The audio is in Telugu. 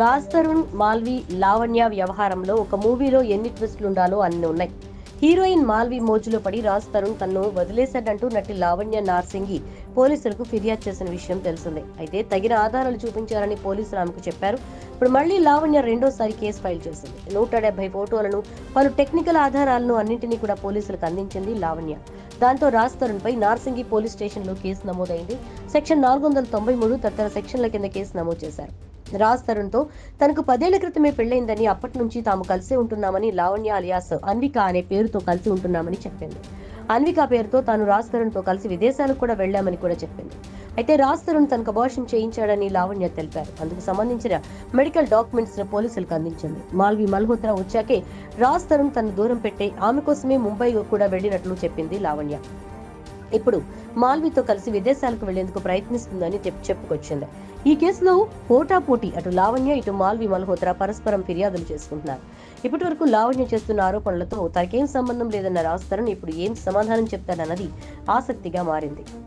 రాజ్ తరుణ్ మాల్వి లావణ్య వ్యవహారంలో ఒక మూవీలో ఎన్ని ట్విస్టులు ఉండాలో అన్ని ఉన్నాయి. హీరోయిన్ మాల్వి మోజులో పడి రాజ్ తరుణ్ తన్ను వదిలేశాడంటూ నటి లావణ్య నార్సింగి పోలీసులకు ఫిర్యాదు చేసిన విషయం తెలిసిందే. అయితే తగిన ఆధారాలు చూపించాలని పోలీసులు ఆమెకు చెప్పారు. ఇప్పుడు మళ్ళీ లావణ్య రెండోసారి కేసు ఫైల్ చేసింది. నూట డెబ్బై ఫోటోలను పలు టెక్నికల్ ఆధారాలను అన్నింటినీ కూడా పోలీసులకు అందించింది లావణ్య. దాంతో రాజ్ తరుణ్ పై నార్సింగి పోలీస్ స్టేషన్లో కేసు నమోదైంది. సెక్షన్ నాలుగు వందల తొంభై మూడు తదితర సెక్షన్ల కింద కేసు నమోదు చేశారు. రాజ్ తరుణ్తో తనకు పదేళ్ళ క్రితమే పెళ్ళైందని అప్పటి నుంచి తాము కలిసే ఉంటున్నామని లావణ్య అలియాస్ అన్విక అనే పేరుతో కలిసి ఉంటున్నామని చెప్పింది. అన్విక పేరుతో తాను రాజ్ తరుణ్తో కలిసి విదేశాలకు కూడా వెళ్ళామని కూడా చెప్పింది. అయితే రాజ్ తరుణ్ తనకు అబార్షన్ చేయించాడని లావణ్య తెలిపారు. అందుకు సంబంధించిన మెడికల్ డాక్యుమెంట్స్ను పోలీసులకు అందించింది. మాల్వి మల్హోత్రా వచ్చాకే రాజ్ తరుణ్ తను దూరం పెట్టే ఆమె కోసమే ముంబై కూడా వెళ్ళినట్లు చెప్పింది లావణ్య. ఇప్పుడు మాల్వితో కలిసి విదేశాలకు వెళ్ళేందుకు ప్రయత్నిస్తుందని చెప్- చెప్పుకొచ్చింది. ఈ కేసులో పోటాపోటీ అటు లావణ్య ఇటు మాల్వి మల్హోత్రా పరస్పరం ఫిర్యాదులు చేసుకుంటున్నారు. ఇప్పటి వరకు లావణ్య చేస్తున్న ఆరోపణలతో తనకేం సంబంధం లేదన్న రాజ్ తరుణ్ ఇప్పుడు ఏం సమాధానం చెప్తాడన్నది ఆసక్తిగా మారింది.